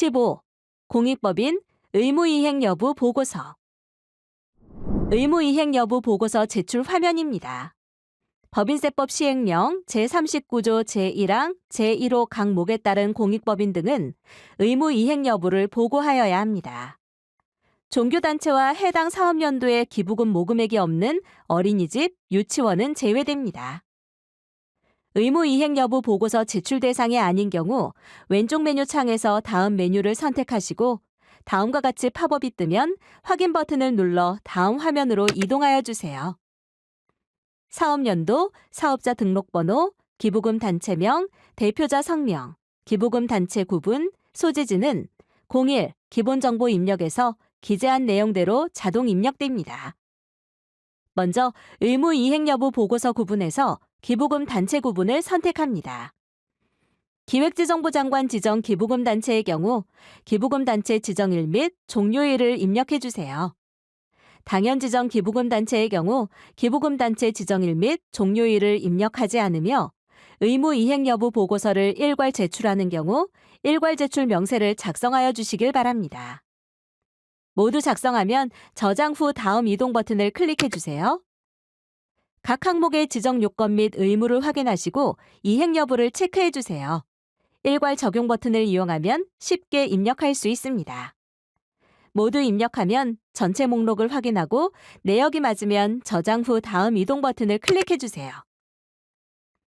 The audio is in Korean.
15. 공익법인 의무이행 여부 보고서 의무이행 여부 보고서 제출 화면입니다. 법인세법 시행령 제39조 제1항 제1호 강목에 따른 공익법인 등은 의무 이행 여부를 보고하여야 합니다. 종교단체와 해당 사업연도에 기부금 모금액이 없는 어린이집, 유치원은 제외됩니다. 의무 이행 여부 보고서 제출 대상이 아닌 경우 왼쪽 메뉴 창에서 다음 메뉴를 선택하시고 다음과 같이 팝업이 뜨면 확인 버튼을 눌러 다음 화면으로 이동하여 주세요. 사업연도, 사업자 등록번호, 기부금 단체명, 대표자 성명, 기부금 단체 구분, 소지지는 01 기본정보 입력에서 기재한 내용대로 자동 입력됩니다. 먼저 의무 이행 여부 보고서 구분에서 기부금 단체 구분을 선택합니다. 기획재정부 장관 지정 기부금 단체의 경우 기부금 단체 지정일 및 종료일을 입력해 주세요. 당연 지정 기부금 단체의 경우 기부금 단체 지정일 및 종료일을 입력하지 않으며 의무 이행 여부 보고서를 일괄 제출하는 경우 일괄 제출 명세를 작성하여 주시길 바랍니다. 모두 작성하면 저장 후 다음 이동 버튼을 클릭해 주세요. 각 항목의 지정 요건 및 의무를 확인하시고 이행 여부를 체크해 주세요. 일괄 적용 버튼을 이용하면 쉽게 입력할 수 있습니다. 모두 입력하면 전체 목록을 확인하고 내역이 맞으면 저장 후 다음 이동 버튼을 클릭해 주세요.